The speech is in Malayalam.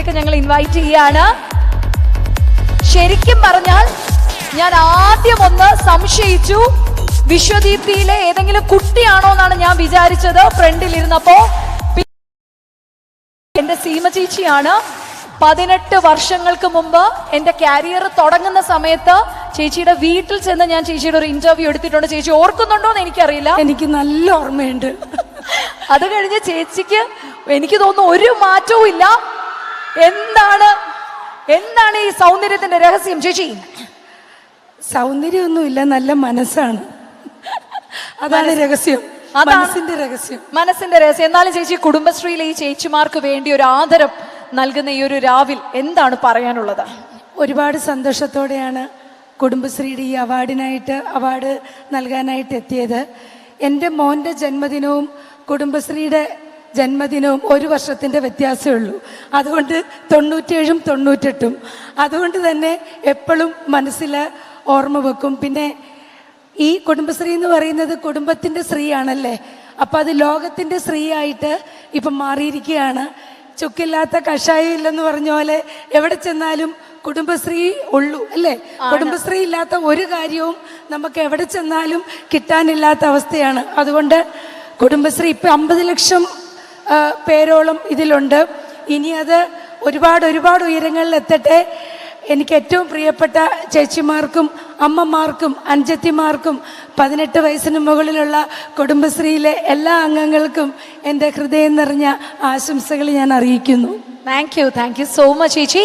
സ്റ്റേജിലേക്ക് ഞങ്ങൾ ഇൻവൈറ്റ് ചെയ്യാണ്. ശരിക്കും പറഞ്ഞാൽ ഞാൻ ആദ്യം ഒന്ന് സംശയിച്ചു. വിശ്വദീപ്തിയിലെ ഏതെങ്കിലും കുട്ടിയാണോ എന്നാണ് ഞാൻ വിചാരിച്ചത്. ഫ്രണ്ടിൽ ഇരുന്നപ്പോ പി- എന്റെ സീമ ചേച്ചിയാണ്. പതിനെട്ട് വർഷങ്ങൾക്ക് മുമ്പ് എന്റെ കാരിയർ തുടങ്ങുന്ന സമയത്ത് ചേച്ചിയുടെ വീട്ടിൽ ചെന്ന് ഞാൻ ചേച്ചിയുടെ ഒരു ഇന്റർവ്യൂ എടുത്തിട്ടുണ്ട്. ചേച്ചി ഓർക്കുന്നുണ്ടോ എന്ന് എനിക്കറിയില്ല. എനിക്ക് നല്ല ഓർമ്മയുണ്ട്. അത് കഴിഞ്ഞ് ചേച്ചിക്ക് എനിക്ക് തോന്നുന്നു ഒരു മാറ്റവും ഇല്ല. എന്താണ്? എന്താണ് ഈ സൗന്ദര്യത്തിന്റെ രഹസ്യം ചേച്ചി? സൗന്ദര്യമൊന്നുമില്ല നല്ല മനസ്സാണ്. അതാണ് രഹസ്യം. മനസ്സിന്റെ രഹസ്യം. മനസ്സിന്റെ രഹസ്യം. എന്നാലും ചേച്ചി കുടുംബശ്രീയിലെ ഈ ചേച്ചിമാർക്ക് വേണ്ടി ഒരു ആദരം നൽകുന്ന ഈ ഒരു രാവിൽ എന്താണ് പറയാനുള്ളത്? ഒരുപാട് സന്തോഷത്തോടെയാണ് കുടുംബശ്രീയുടെ ഈ അവാർഡിനായിട്ട് അവാർഡ് നൽകാനായിട്ട് എത്തിയത്. എന്റെ മോന്റെ ജന്മദിനവും കുടുംബശ്രീയുടെ ജന്മദിനവും ഒരു വർഷത്തിന്റെ വ്യത്യാസമേ ഉള്ളൂ. അതുകൊണ്ട് തൊണ്ണൂറ്റേഴും തൊണ്ണൂറ്റെട്ടും. അതുകൊണ്ട് തന്നെ എപ്പോഴും മനസ്സിൽ ഓർമ്മ വെക്കും. പിന്നെ ഈ കുടുംബശ്രീ എന്ന് പറയുന്നത് കുടുംബത്തിന്റെ സ്ത്രീയാണല്ലേ? അപ്പം അത് ലോകത്തിന്റെ സ്ത്രീയായിട്ട് ഇപ്പം മാറിയിരിക്കുകയാണ്. ചുക്കില്ലാത്ത കഷായം ഇല്ലെന്ന് പറഞ്ഞ പോലെ എവിടെ ചെന്നാലും കുടുംബശ്രീ ഉള്ളൂ അല്ലേ? കുടുംബശ്രീ ഇല്ലാത്ത ഒരു കാര്യവും നമുക്ക് എവിടെ ചെന്നാലും കിട്ടാനില്ലാത്ത അവസ്ഥയാണ്. അതുകൊണ്ട് കുടുംബശ്രീ ഇപ്പം അമ്പത് ലക്ഷം പേരോളം ഇതിലുണ്ട്. ഇനി അത് ഒരുപാട് ഒരുപാട് ഉയരങ്ങളിൽ എത്തട്ടെ. എനിക്ക് ഏറ്റവും പ്രിയപ്പെട്ട ചേച്ചിമാർക്കും അമ്മമാർക്കും അഞ്ചത്തിമാർക്കും പതിനെട്ട് വയസ്സിന് മുകളിലുള്ള കുടുംബശ്രീയിലെ എല്ലാ അംഗങ്ങൾക്കും എന്റെ ഹൃദയം നിറഞ്ഞ ആശംസകൾ ഞാൻ അറിയിക്കുന്നു. Thank you thank you so much ചേച്ചി.